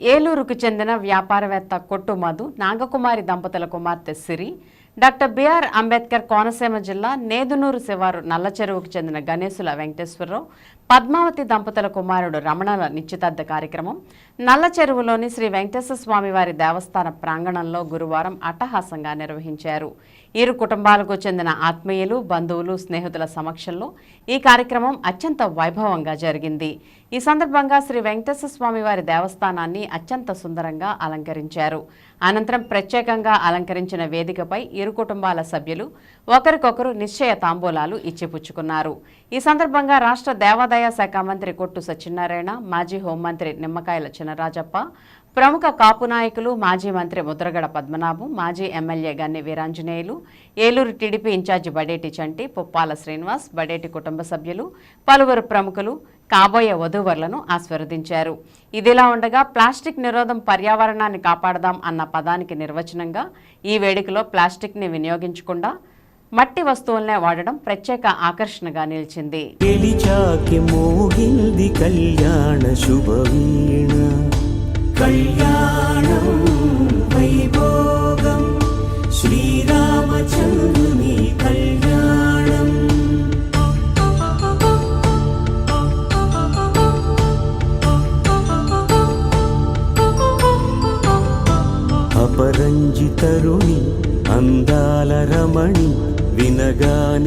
ఏలూరుకు చెందిన వ్యాపారవేత్త కొట్టు మధు నాగకుమారి దంపతుల కుమార్తె సిరి డాక్టర్ బిఆర్ అంబేద్కర్ కోనసీమ జిల్లా నేదునూరు శివారు నల్లచెరువుకు చెందిన గణేశుల వెంకటేశ్వరరావు పద్మావతి దంపతుల కుమారుడు రమణల నిశ్చితార్థ కార్యక్రమం నల్ల చెరువులోని శ్రీ వెంకటేశ్వర స్వామివారి దేవస్థాన ప్రాంగణంలో గురువారం అట్టహాసంగా నిర్వహించారు. ఇరు కుటుంబాలకు చెందిన ఆత్మీయులు బంధువులు స్నేహితుల సమక్షంలో ఈ కార్యక్రమం అత్యంత వైభవంగా జరిగింది. ఈ సందర్భంగా శ్రీ వెంకటేశ్వర స్వామివారి దేవస్థానాన్ని అత్యంత సుందరంగా అలంకరించారు. అనంతరం ప్రత్యేకంగా అలంకరించిన వేదికపై ఇరు కుటుంబాల సభ్యులు ఒకరికొకరు నిశ్చయ తాంబూలాలు ఇచ్చిపుచ్చుకున్నారు. ఈ సందర్భంగా రాష్ట్ర దేవాదాయ శాఖ మంత్రి కొట్టు సత్యనారాయణ మాజీ హోంమంత్రి నిమ్మకాయల చినరాజప్ప ప్రముఖ కాపు నాయకులు మాజీ మంత్రి ముద్రగడ పద్మనాభం మాజీ MLA Ganni Veeranjaneyulu Eluru TDP incharge Badeti Chanti Puppala Srinivas Badeti కుటుంబ సభ్యులు పలువురు ప్రముఖులు కాబోయే వధూవరులను ఆస్వాదించారు ఇదిలా ఉండగా ప్లాస్టిక్ నిరోధం పర్యావరణాన్ని కాపాడదాం అన్న పదానికి నిర్వచనంగా ఈ వేడుకలో ప్లాస్టిక్ని వినియోగించకుండా మట్టి వస్తువులనే వాడడం ప్రత్యేక ఆకర్షణగా నిలిచింది. గెలిచాకి మోగింది కళ్యాణ శుభవీణ. కళ్యాణం వైభోగం. శ్రీరామచంద్రుని కళ్యాణం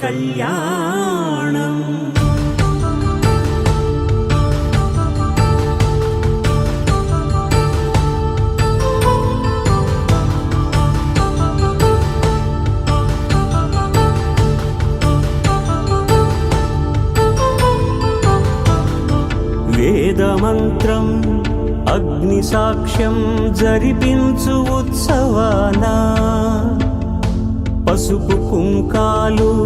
శ్రీనివాసుని కళ్యాణం. వేదమంత్రం అగ్ని సాక్ష్యం జరిపించు ఉత్సవానా. పసుపు కుంకాలు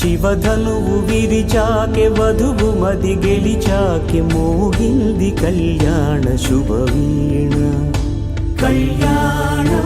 శివధనువు విరిచాకె వధువు మది గెలిచాకె మోగింది కళ్యాణ శుభవీణ. కళ్యాణ